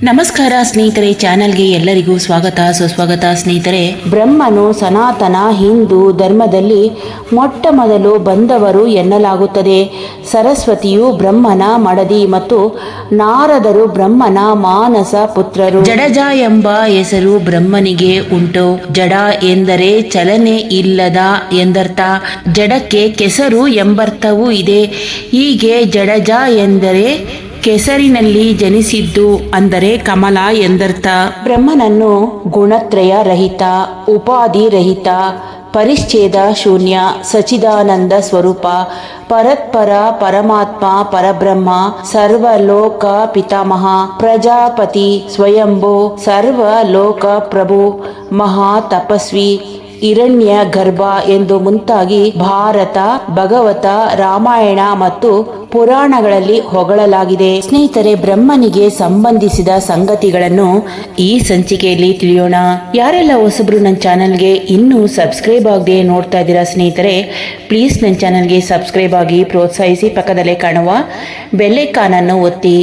ನಮಸ್ಕಾರ ಸ್ನೇಹಿತರೆ, ಚಾನೆಲ್ಗೆ ಎಲ್ಲರಿಗೂ ಸ್ವಾಗತ. ಸುಸ್ವಾಗತ ಸ್ನೇಹಿತರೆ, ಬ್ರಹ್ಮನು ಸನಾತನ ಹಿಂದೂ ಧರ್ಮದಲ್ಲಿ ಮೊಟ್ಟ ಮೊದಲು ಬಂದವರು ಎನ್ನಲಾಗುತ್ತದೆ. ಸರಸ್ವತಿಯು ಬ್ರಹ್ಮನ ಮಡದಿ ಮತ್ತು ನಾರದರು ಬ್ರಹ್ಮನ ಮಾನಸ ಪುತ್ರರು. ಜಡಜ ಎಂಬ ಹೆಸರು ಬ್ರಹ್ಮನಿಗೆ ಉಂಟು. ಜಡ ಎಂದರೆ ಚಲನೆ ಇಲ್ಲದ ಎಂದರ್ಥ. ಜಡಕ್ಕೆ ಕೆಸರು ಎಂಬರ್ಥವೂ ಇದೆ. ಹೀಗೆ ಜಡಜ ಎಂದರೆ ಕೆಸರಿನಲ್ಲಿ ಜನಿಸಿದ್ದು ಅಂದರೆ ಕಮಲ ಎಂದರ್ಥ. ಬ್ರಹ್ಮನನ್ನು ಗುಣತ್ರಯ ರಹಿತ ಉಪಾಧಿ ರಹಿತ ಪರಿಚ್ಛೇದ ಶೂನ್ಯ ಸಚಿದಾನಂದ ಸ್ವರೂಪ, ಪರತ್ಪರ, ಪರಮಾತ್ಮ, ಪರಬ್ರಹ್ಮ, ಸರ್ವಲೋಕ ಪಿತಾಮಹ, ಪ್ರಜಾಪತಿ, ಸ್ವಯಂಭೋ, ಸರ್ವಲೋಕ ಪ್ರಭು, ಮಹಾ ತಪಸ್ವಿ ಹಿರಣ್ಯ ಗರ್ಭ ಎಂದು ಮುಂತಾಗಿ ಭಾರತ, ಭಗವತ, ರಾಮಾಯಣ ಮತ್ತು ಪುರಾಣಗಳಲ್ಲಿ ಹೊಗಳಲಾಗಿದೆ. ಸ್ನೇಹಿತರೆ, ಬ್ರಹ್ಮನಿಗೆ ಸಂಬಂಧಿಸಿದ ಸಂಗತಿಗಳನ್ನು ಈ ಸಂಚಿಕೆಯಲ್ಲಿ ತಿಳಿಯೋಣ. ಯಾರೆಲ್ಲ ಹೊಸಬ್ರು ನನ್ನ ಚಾನಲ್ಗೆ ಇನ್ನೂ ಸಬ್ಸ್ಕ್ರೈಬ್ ಆಗದೆ ನೋಡ್ತಾ ಇದ್ದೀರಾ ಸ್ನೇಹಿತರೆ, ಪ್ಲೀಸ್ ನನ್ನ ಚಾನಲ್ಗೆ ಸಬ್ಸ್ಕ್ರೈಬ್ ಆಗಿ ಪ್ರೋತ್ಸಾಹಿಸಿ ಪಕ್ಕದಲ್ಲೇ ಕಾಣುವ ಬೆಲ್ಲೈಕಾನನ್ನು ಒತ್ತಿ.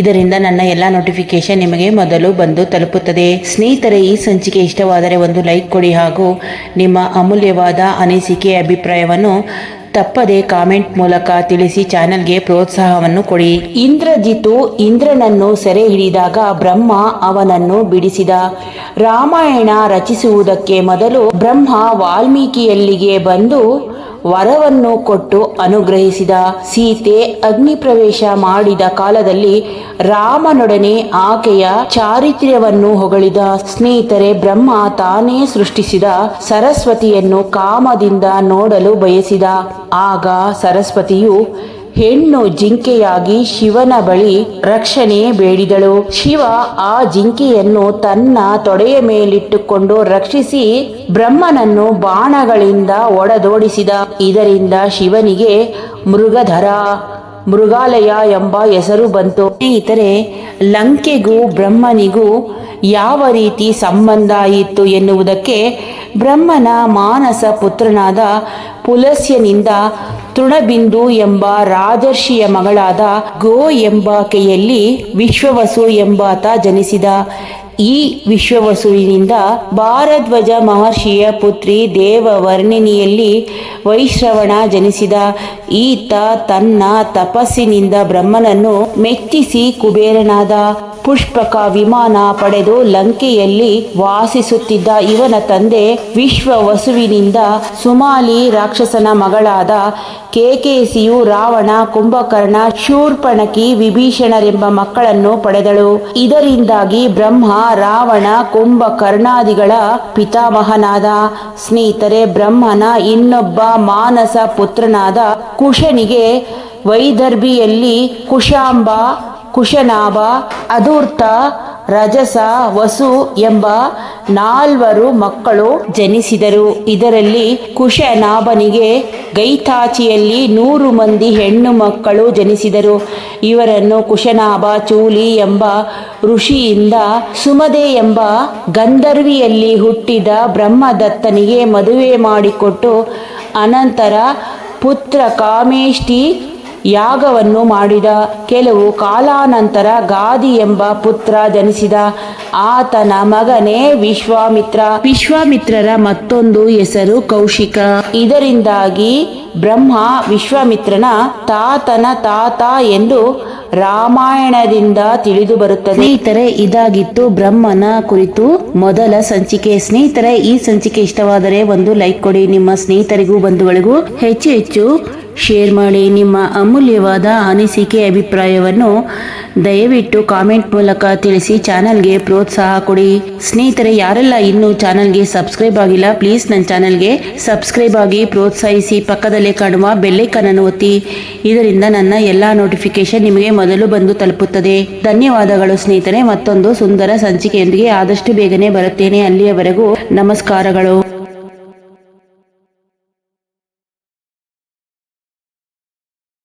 ಇದರಿಂದ ನನ್ನ ಎಲ್ಲ ನೋಟಿಫಿಕೇಶನ್ ನಿಮಗೆ ಮೊದಲು ಬಂದು ತಲುಪುತ್ತದೆ. ಸ್ನೇಹಿತರೆ, ಈ ಸಂಚಿಕೆ ಇಷ್ಟವಾದರೆ ಒಂದು ಲೈಕ್ ಕೊಡಿ ಹಾಗೂ ನಿಮ್ಮ ಅಮೂಲ್ಯವಾದ ಅನಿಸಿಕೆ, ಅಭಿಪ್ರಾಯವನ್ನು ತಪ್ಪದೆ ಕಾಮೆಂಟ್ ಮೂಲಕ ತಿಳಿಸಿ ಚಾನೆಲ್ಗೆ ಪ್ರೋತ್ಸಾಹವನ್ನು ಕೊಡಿ. ಇಂದ್ರಜಿತು ಇಂದ್ರನನ್ನು ಸೆರೆ ಹಿಡಿದಾಗ ಬ್ರಹ್ಮ ಅವನನ್ನು ಬಿಡಿಸಿದ. ರಾಮಾಯಣ ರಚಿಸುವುದಕ್ಕೆ ಮೊದಲು ಬ್ರಹ್ಮ ವಾಲ್ಮೀಕಿಯಲ್ಲಿಗೆ ಬಂದು ವರವನ್ನು ಕೊಟ್ಟು ಅನುಗ್ರಹಿಸಿದ ಸೀತೆ ಅಗ್ನಿ ಪ್ರವೇಶ ಮಾಡಿದ ಕಾಲದಲ್ಲಿ ರಾಮನೊಡನೆ ಆಕೆಯ ಚಾರಿತ್ರ್ಯವನ್ನು ಹೊಗಳಿದ ಸ್ನೇಹಿತರೆ, ಬ್ರಹ್ಮ ತಾನೇ ಸೃಷ್ಟಿಸಿದ ಸರಸ್ವತಿಯನ್ನು ಕಾಮದಿಂದ ನೋಡಲು ಬಯಸಿದ. ಆಗ ಸರಸ್ವತಿಯು ಹೆಣ್ಣು ಜಿಂಕೆಯಾಗಿ ಶಿವನ ಬಳಿ ರಕ್ಷಣೆ ಬೇಡಿದಳು. ಶಿವ ಆ ಜಿಂಕೆಯನ್ನು ತನ್ನ ತೊಡೆಯ ಮೇಲಿಟ್ಟುಕೊಂಡು ರಕ್ಷಿಸಿ ಬ್ರಹ್ಮನನ್ನು ಬಾಣಗಳಿಂದ ಒಡದೋಡಿಸಿದ. ಇದರಿಂದ ಶಿವನಿಗೆ ಮೃಗಧರ, ಮೃಗಾಲಯ ಎಂಬ ಹೆಸರು ಬಂತು. ಇತರೆ ಲಂಕೆಗೂ ಬ್ರಹ್ಮನಿಗೂ ಯಾವ ರೀತಿ ಸಂಬಂಧ ಇತ್ತು ಎನ್ನುವುದಕ್ಕೆ ಬ್ರಹ್ಮನ ಮಾನಸ ಪುತ್ರನಾದ ಪುಲಸ್ಯನಿಂದ ತೃಣಬಿಂದು ಎಂಬ ರಾಜರ್ಷಿಯ ಮಗಳಾದ ಗೋ ಎಂಬಾಕೆಯಲ್ಲಿ ವಿಶ್ವವಸು ಎಂಬಾತ ಜನಿಸಿದ. ಈ ವಿಶ್ವವಸುವಿನಿಂದ ಭಾರದ್ವಜ ಮಹರ್ಷಿಯ ಪುತ್ರಿ ದೇವವರ್ಣಿನಿಯಲ್ಲಿ ವೈಶ್ರವಣ ಜನಿಸಿದ. ಈತ ತನ್ನ ತಪಸ್ಸಿನಿಂದ ಬ್ರಹ್ಮನನ್ನು ಮೆಚ್ಚಿಸಿ ಕುಬೇರನಾದ ಪುಷ್ಪಕ ವಿಮಾನ ಪಡೆದು ಲಂಕೆಯಲ್ಲಿ ವಾಸಿಸುತ್ತಿದ್ದ ಇವನ ತಂದೆ ವಿಶ್ವ ವಸುವಿನಿಂದ ಸುಮಾಲಿ ರಾಕ್ಷಸನ ಮಗಳಾದ ಕೆಕೆಸಿಯು ರಾವಣ, ಕುಂಭಕರ್ಣ, ಶೂರ್ಪಣಕಿ, ವಿಭೀಷಣರೆಂಬ ಮಕ್ಕಳನ್ನು ಪಡೆದಳು. ಇದರಿಂದಾಗಿ ಬ್ರಹ್ಮ, ರಾವಣ, ಕುಂಭಕರ್ಣಾದಿಗಳ ಪಿತಾಮಹನಾದ. ಸ್ನೇಹಿತರೆ, ಬ್ರಹ್ಮನ ಇನ್ನೊಬ್ಬ ಮಾನಸ ಪುತ್ರನಾದ ಕುಶನಿಗೆ ವೈದರ್ಭಿಯಲ್ಲಿ ಕುಶಾಂಬ ಕುಶನಾಭ, ಅಧೂರ್ತ, ರಜಸ, ವಸು ಎಂಬ ನಾಲ್ವರು ಮಕ್ಕಳು ಜನಿಸಿದರು. ಇದರಲ್ಲಿ ಕುಶನಾಭನಿಗೆ ಗೈತಾಚಿಯಲ್ಲಿ ನೂರು ಮಂದಿ ಹೆಣ್ಣು ಮಕ್ಕಳು ಜನಿಸಿದರು. ಇವರನ್ನು ಕುಶನಾಭ, ಚೂಲಿ ಎಂಬ ಋಷಿಯಿಂದ ಸುಮದೆ ಎಂಬ ಗಂಧರ್ವಿಯಲ್ಲಿ ಹುಟ್ಟಿದ ಬ್ರಹ್ಮದತ್ತನಿಗೆ ಮದುವೆ ಮಾಡಿಕೊಟ್ಟು ಅನಂತರ ಪುತ್ರ ಕಾಮೇಷ್ಟಿ ಯಾಗವನ್ನು ಮಾಡಿದ ಕೆಲವು ಕಾಲಾನಂತರ ಗಾದಿ ಎಂಬ ಪುತ್ರ ಜನಿಸಿದ ಆತನ ಮಗನೇ ವಿಶ್ವಾಮಿತ್ರ. ವಿಶ್ವಾಮಿತ್ರರ ಮತ್ತೊಂದು ಹೆಸರು ಕೌಶಿಕ. ಇದರಿಂದಾಗಿ ಬ್ರಹ್ಮ ವಿಶ್ವಾಮಿತ್ರನ ತಾತನ ತಾತ ಎಂದು ರಾಮಾಯಣದಿಂದ ತಿಳಿದು ಬರುತ್ತದೆ. ಸ್ನೇಹಿತರೆ, ಇದಾಗಿತ್ತು ಬ್ರಹ್ಮನ ಕುರಿತು ಮೊದಲ ಸಂಚಿಕೆ. ಸ್ನೇಹಿತರೆ, ಈ ಸಂಚಿಕೆ ಇಷ್ಟವಾದರೆ ಒಂದು ಲೈಕ್ ಕೊಡಿ. ನಿಮ್ಮ ಸ್ನೇಹಿತರಿಗೂ, ಬಂಧುಗಳಿಗೂ ಹೆಚ್ಚು ಹೆಚ್ಚು ಶೇರ್ ಮಾಡಿ ನಿಮ್ಮ ಅಮೂಲ್ಯವಾದ ಅನಿಸಿಕೆ ಅಭಿಪ್ರಾಯವನ್ನು ದಯವಿಟ್ಟು ಕಾಮೆಂಟ್ ಮೂಲಕ ತಿಳಿಸಿ ಚಾನಲ್ಗೆ ಪ್ರೋತ್ಸಾಹ ಕೊಡಿ. ಸ್ನೇಹಿತರೆ, ಯಾರೆಲ್ಲ ಇನ್ನೂ ಚಾನಲ್ಗೆ ಸಬ್ಸ್ಕ್ರೈಬ್ ಆಗಿಲ್ಲ, ಪ್ಲೀಸ್ ನನ್ನ ಚಾನಲ್ಗೆ ಸಬ್ಸ್ಕ್ರೈಬ್ ಆಗಿ ಪ್ರೋತ್ಸಾಹಿಸಿ. ಪಕ್ಕದಲ್ಲೇ ಕಾಣುವ ಬೆಲ್ಲೈಕನನ್ನು ಒತ್ತಿ. ಇದರಿಂದ ನನ್ನ ಎಲ್ಲ ನೋಟಿಫಿಕೇಶನ್ ನಿಮಗೆ ಮೊದಲು ಬಂದು ತಲುಪುತ್ತದೆ. ಧನ್ಯವಾದಗಳು ಸ್ನೇಹಿತರೆ. ಮತ್ತೊಂದು ಸುಂದರ ಸಂಚಿಕೆಯೊಂದಿಗೆ ಆದಷ್ಟು ಬೇಗನೆ ಬರುತ್ತೇನೆ. ಅಲ್ಲಿಯವರೆಗೂ ನಮಸ್ಕಾರಗಳು.